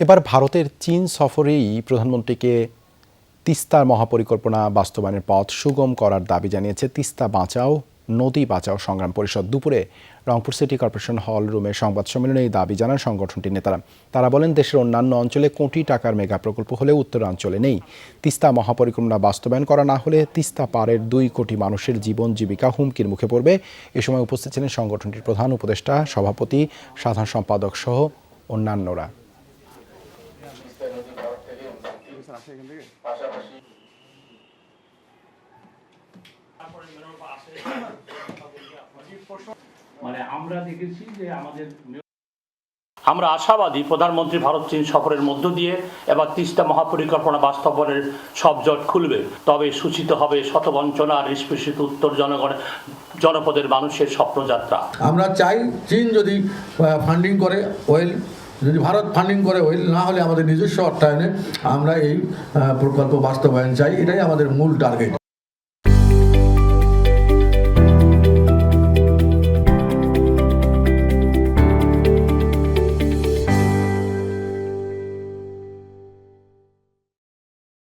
এবার ভারতের চীন সফরেই প্রধানমন্ত্রীকে তিস্তার মহাপরিকল্পনা বাস্তবায়নের পথ সুগম করার দাবি জানিয়েছে তিস্তা বাঁচাও, নদী বাঁচাও সংগ্রাম পরিষদ। দুপুরে রংপুর সিটি কর্পোরেশন হল রুমে সংবাদ সম্মেলনে এই দাবি জানান সংগঠনটির নেতারা। তারা বলেন, দেশের অন্যান্য অঞ্চলে কোটি টাকার মেগা প্রকল্প হলেও উত্তরাঞ্চলে নেই। তিস্তা মহাপরিকল্পনা বাস্তবায়ন করা না হলে তিস্তা পাড়ের দুই কোটি মানুষের জীবন জীবিকা হুমকির মুখে পড়বে। এ সময় উপস্থিত ছিলেন সংগঠনটির প্রধান উপদেষ্টা, সভাপতি, সাধারণ সম্পাদক সহ অন্যান্যরা। মানে আমরা দেখেছি যে আমাদের আমরা আশাবাদী প্রধানমন্ত্রী ভারত চীন সফরের মধ্য দিয়ে এবার তিস্তা মহাপরিকল্পনা বাস্তবায়নের সব জট খুলবে। তবে সূচিত হবে শতবঞ্চনা আর নিষ্পেষিত উত্তর জনগণের জনপদের মানুষের স্বপ্নযাত্রা। আমরা চাই চীন যদি ফান্ডিং করে ওয়েল যদি ভারত ফান্ডিং করে হইল না হলে আমাদের নিজস্ব অর্থায়নে আমরা এই প্রকল্প বাস্তবায়ন চাই। এটাই আমাদের মূল টার্গেট